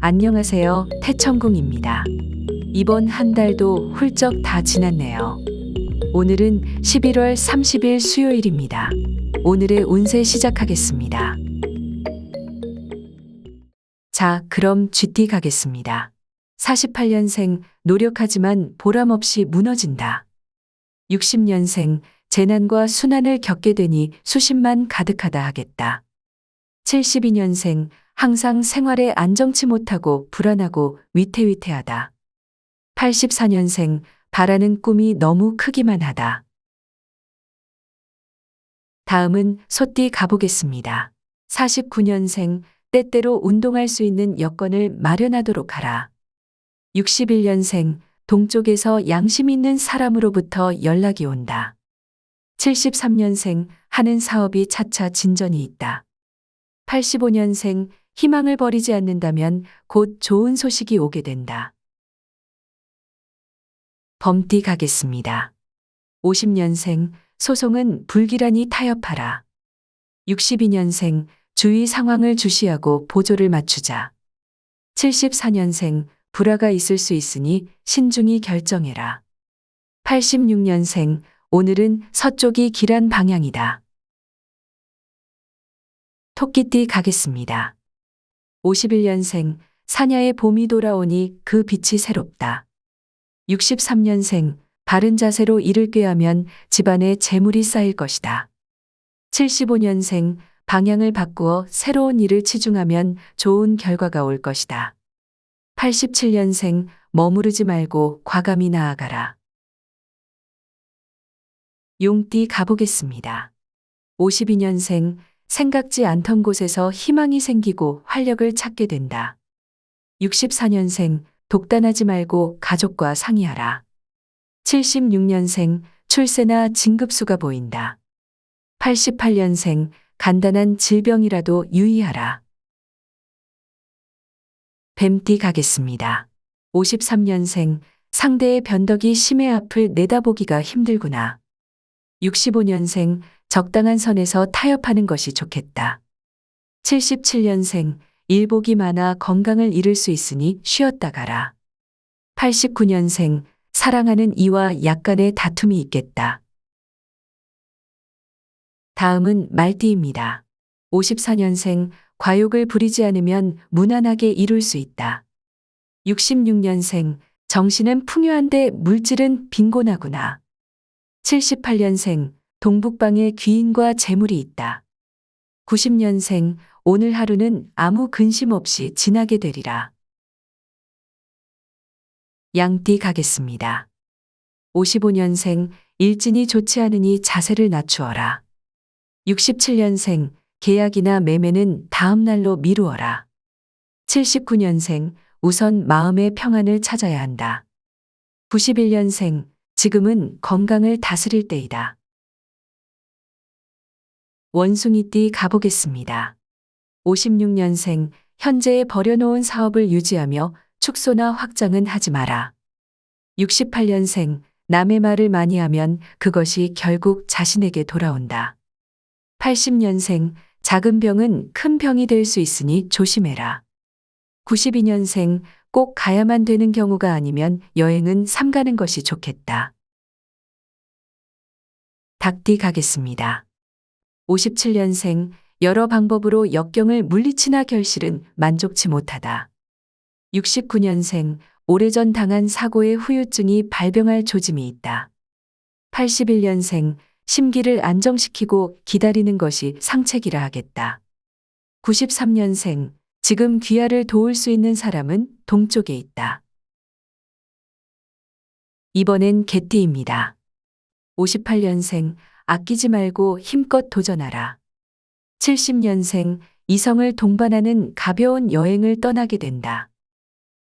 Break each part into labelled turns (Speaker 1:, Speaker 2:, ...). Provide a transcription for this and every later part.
Speaker 1: 안녕하세요. 태천궁입니다. 이번 한 달도 훌쩍 다 지났네요. 오늘은 11월 30일 수요일입니다. 오늘의 운세 시작하겠습니다. 자, 그럼 GT 가겠습니다. 48년생, 노력하지만 보람 없이 무너진다. 60년생, 재난과 순환을 겪게 되니 수십만 가득하다 하겠다. 72년생, 항상 생활에 안정치 못하고 불안하고 위태위태하다. 84년생, 바라는 꿈이 너무 크기만 하다. 다음은 소띠 가보겠습니다. 49년생, 때때로 운동할 수 있는 여건을 마련하도록 하라. 61년생, 동쪽에서 양심 있는 사람으로부터 연락이 온다. 73년생, 하는 사업이 차차 진전이 있다. 85년생, 희망을 버리지 않는다면 곧 좋은 소식이 오게 된다. 범띠 가겠습니다. 50년생, 소송은 불기란히 타협하라. 62년생, 주위 상황을 주시하고 보조를 맞추자. 74년생, 불화가 있을 수 있으니 신중히 결정해라. 86년생, 오늘은 서쪽이 길한 방향이다. 토끼띠 가겠습니다. 51년생, 사냐의 봄이 돌아오니 그 빛이 새롭다. 63년생, 바른 자세로 일을 꾀하면 집안에 재물이 쌓일 것이다. 75년생, 방향을 바꾸어 새로운 일을 치중하면 좋은 결과가 올 것이다. 87년생, 머무르지 말고 과감히 나아가라. 용띠 가보겠습니다. 52년생, 생각지 않던 곳에서 희망이 생기고 활력을 찾게 된다. 64년생, 독단하지 말고 가족과 상의하라. 76년생, 출세나 진급수가 보인다. 88년생, 간단한 질병이라도 유의하라. 뱀띠 가겠습니다. 53년생, 상대의 변덕이 심해 앞을 내다보기가 힘들구나. 65년생, 적당한 선에서 타협하는 것이 좋겠다. 77년생, 일복이 많아 건강을 잃을 수 있으니 쉬었다 가라. 89년생, 사랑하는 이와 약간의 다툼이 있겠다. 다음은 말띠입니다. 54년생, 과욕을 부리지 않으면 무난하게 이룰 수 있다. 66년생, 정신은 풍요한데 물질은 빈곤하구나. 78년생, 동북방에 귀인과 재물이 있다. 90년생, 오늘 하루는 아무 근심 없이 지나게 되리라. 양띠 가겠습니다. 55년생, 일진이 좋지 않으니 자세를 낮추어라. 67년생, 계약이나 매매는 다음 날로 미루어라. 79년생, 우선 마음의 평안을 찾아야 한다. 91년생, 지금은 건강을 다스릴 때이다. 원숭이띠 가보겠습니다. 56년생, 현재에 버려놓은 사업을 유지하며 축소나 확장은 하지 마라. 68년생, 남의 말을 많이 하면 그것이 결국 자신에게 돌아온다. 80년생, 작은 병은 큰 병이 될 수 있으니 조심해라. 92년생, 꼭 가야만 되는 경우가 아니면 여행은 삼가는 것이 좋겠다. 닭띠 가겠습니다. 57년생, 여러 방법으로 역경을 물리치나 결실은 만족치 못하다. 69년생, 오래전 당한 사고의 후유증이 발병할 조짐이 있다. 81년생, 심기를 안정시키고 기다리는 것이 상책이라 하겠다. 93년생, 지금 귀하를 도울 수 있는 사람은 동쪽에 있다. 이번엔 개띠입니다. 58년생, 아끼지 말고 힘껏 도전하라. 70년생, 이성을 동반하는 가벼운 여행을 떠나게 된다.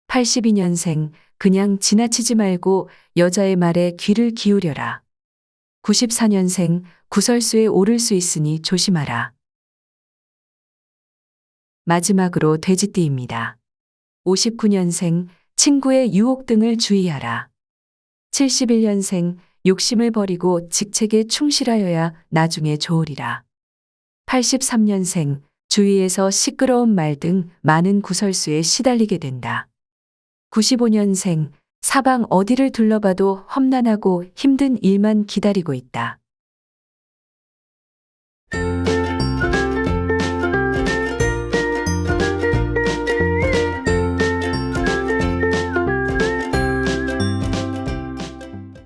Speaker 1: 82년생, 그냥 지나치지 말고 여자의 말에 귀를 기울여라. 94년생, 구설수에 오를 수 있으니 조심하라. 마지막으로 돼지띠입니다. 59년생, 친구의 유혹 등을 주의하라. 71년생, 욕심을 버리고 직책에 충실하여야 나중에 좋으리라. 83년생, 주위에서 시끄러운 말 등 많은 구설수에 시달리게 된다. 95년생 사방 어디를 둘러봐도 험난하고 힘든 일만 기다리고 있다.